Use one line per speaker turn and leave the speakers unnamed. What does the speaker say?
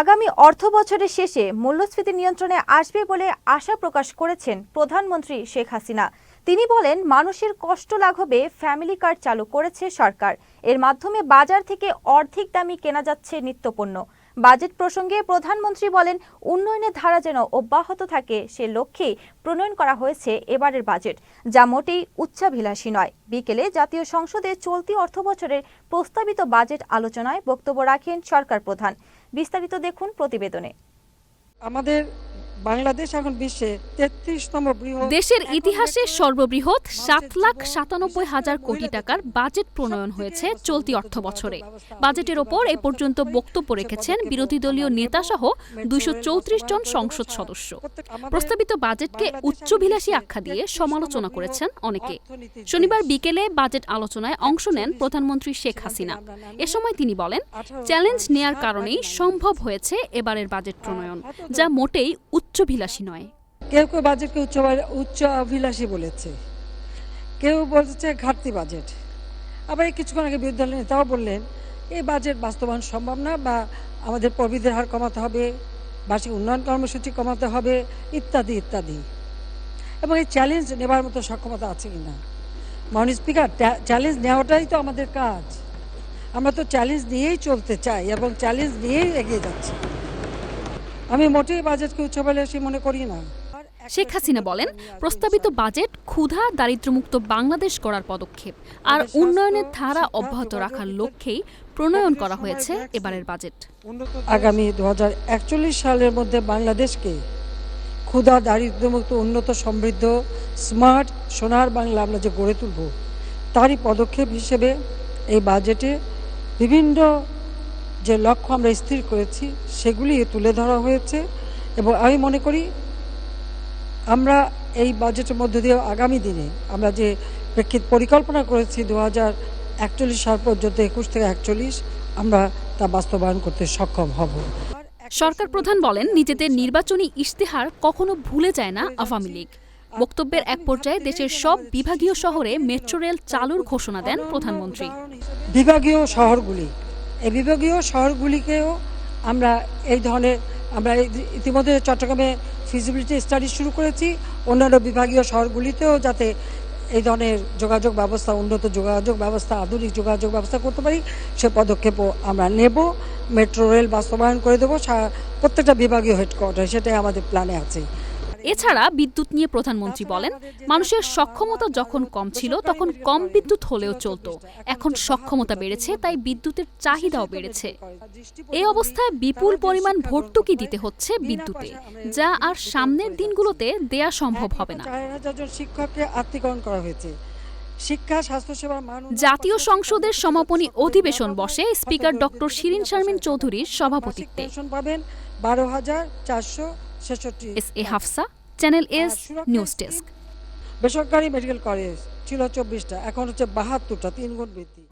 আগামী অর্থ বছরের শেষে মূল্যস্ফীতি নিয়ন্ত্রণে আসবে বলে আশা প্রকাশ করেছেন প্রধানমন্ত্রী শেখ হাসিনা। তিনি বলেন, মানুষের কষ্ট লাঘবে ফ্যামিলি কার্ড চালু করেছে সরকার। এর মাধ্যমে বাজার থেকে অর্ধেক দামি কেনা যাচ্ছে নিত্যপণ্য। বাজেট প্রসঙ্গে প্রধানমন্ত্রী বলেন, উন্নয়নের ধারা যেন অব্যাহত থাকে, সে লক্ষ্যেই প্রণয়ন করা হয়েছে এবারের বাজেট, যা মোটেই উচ্চাভিলাষী নয়। বিকেলে জাতীয় সংসদে চলতি অর্থ বছরের প্রস্তাবিত বাজেট আলোচনায় বক্তব্য রাখেন সরকার প্রধান। বিস্তারিত দেখুন প্রতিবেদনে।
আমাদের বাংলাদেশ এখন বিশ্বে তেত্রিশতম বৃহৎ
দেশের ইতিহাসে সর্ববৃহৎ সাত লাখ সাতানব্বই হাজার কোটি টাকার বাজেট প্রণয়ন হয়েছে চলতি অর্থ বছরে। বাজেটের ওপর এ পর্যন্ত বক্তব্য রেখেছেন বিরোধী দলীয় নেতাসহ দুইশো চৌত্রিশ জন সংসদ সদস্য। প্রস্তাবিত বাজেটকে উচ্চভিলাষী আখ্যা দিয়ে সমালোচনা করেছেন অনেকে। শনিবার বিকেলে বাজেট আলোচনায় অংশ নেন প্রধানমন্ত্রী শেখ হাসিনা। এ সময় তিনি বলেন চ্যালেঞ্জ নেয়ার কারণেই সম্ভব হয়েছে এবারের বাজেট প্রণয়ন যা মোটেই উচ্চভিলাষী নয়।
কেউ কেউ বাজেটকে উচ্চ উচ্চ অভিলাষী বলেছে। কেউ বলছে ঘাটতি বাজেট। আবার কিছুক্ষণ আগে বিরোধী দলের নেতাও বললেন, এই বাজেট বাস্তবায়ন সম্ভব না বা আমাদের প্রবৃদ্ধির হার কমাতে হবে, বার্ষিক উন্নয়ন কর্মসূচি কমাতে হবে, ইত্যাদি ইত্যাদি। এবং এই চ্যালেঞ্জ নেবার মতো সক্ষমতা আছে কিনা? মাননীয় স্পিকার চ্যালেঞ্জ নেওয়াটাই তো আমাদের কাজ। আমরা তো চ্যালেঞ্জ নিয়েই চলতে চাই এবং চ্যালেঞ্জ নিয়েই এগিয়ে যাচ্ছি। আমি মোটেই বাজেটকে উচ্চ উচ্চবিলাসী মনে করি না।
শেখ হাসিনা বলেন প্রস্তাবিত বাজেট ক্ষুধা দারিদ্র্যমুক্ত বাংলাদেশ করার পদক্ষেপ। আর উন্নয়নের ধারা অব্যাহত রাখার লক্ষ্যেই প্রণয়ন করা হয়েছে এবারের বাজেট।
আগামী দু হাজার একচল্লিশ সালের মধ্যে বাংলাদেশকে ক্ষুধা দারিদ্র্যমুক্ত উন্নত সমৃদ্ধ স্মার্ট সোনার বাংলা আমরা যে গড়ে তুলব তারই পদক্ষেপ হিসেবে এই বাজেটে বিভিন্ন যে লক্ষ্য আমরা স্থির করেছি সেগুলি তুলে ধরা হয়েছে এবং আমি মনে করি আমরা এই বাজেটের মধ্য দিয়ে আগামী দিনে আমরা যে প্রেক্ষিত পরিকল্পনা করেছি দু হাজার একচল্লিশ সাল পর্যন্ত একুশ থেকে একচল্লিশ আমরা তা বাস্তবায়ন করতে সক্ষম হব।
সরকার প্রধান বলেন নিজেদের নির্বাচনী ইশতেহার কখনো ভুলে যায় না আওয়ামী লীগ। বক্তব্যের এক পর্যায়ে দেশের সব বিভাগীয় শহরে মেট্রো রেল চালুর ঘোষণা দেন প্রধানমন্ত্রী।
বিভাগীয় শহরগুলি এই বিভাগীয় শহরগুলিকেও আমরা এই ধরনের, আমরা ইতিমধ্যে চট্টগ্রামে ফিজিবিলিটি স্টাডি শুরু করেছি। অন্যান্য বিভাগীয় শহরগুলিতেও যাতে এই ধরনের যোগাযোগ ব্যবস্থা, উন্নত যোগাযোগ ব্যবস্থা, আধুনিক যোগাযোগ ব্যবস্থা করতে পারি, সে পদক্ষেপও আমরা নেব। মেট্রো রেল বাস্তবায়ন করে দেবো। প্রত্যেকটা বিভাগীয় হেডকোয়ার্টার সেটাই আমাদের প্ল্যানে আছে।
এছাড়া বিদ্যুৎ নিয়ে প্রধানমন্ত্রী বলেন মানুষের সক্ষমতা যখন কম ছিল তখন কম বিদ্যুৎ হলেও চলতো। এখন সক্ষমতা বেড়েছে তাই বিদ্যুতের চাহিদাও বেড়েছে। এই অবস্থায় বিপুল পরিমাণ ভর্তুকি দিতে হচ্ছে বিদ্যুতে যা আর সামনের দিনগুলোতে দেয়া সম্ভব হবে না।
শিক্ষককে আত্মীকরণ করা হয়েছে। শিক্ষা স্বাস্থ্যসেবার মান
জাতীয় সংসদের সমাপনী অধিবেশন বসে স্পিকার ডক্টর শিরিন শারমিন চৌধুরীর সভাপতিত্বে।
পাবেন বারো হাজার চারশো
S A Hafsa channel S news desk
বেসরকারি মেডিকেল কলেজ ছিল চব্বিশটা এখন হচ্ছে বাহাত্তরটা তিন গুণ বৃদ্ধি।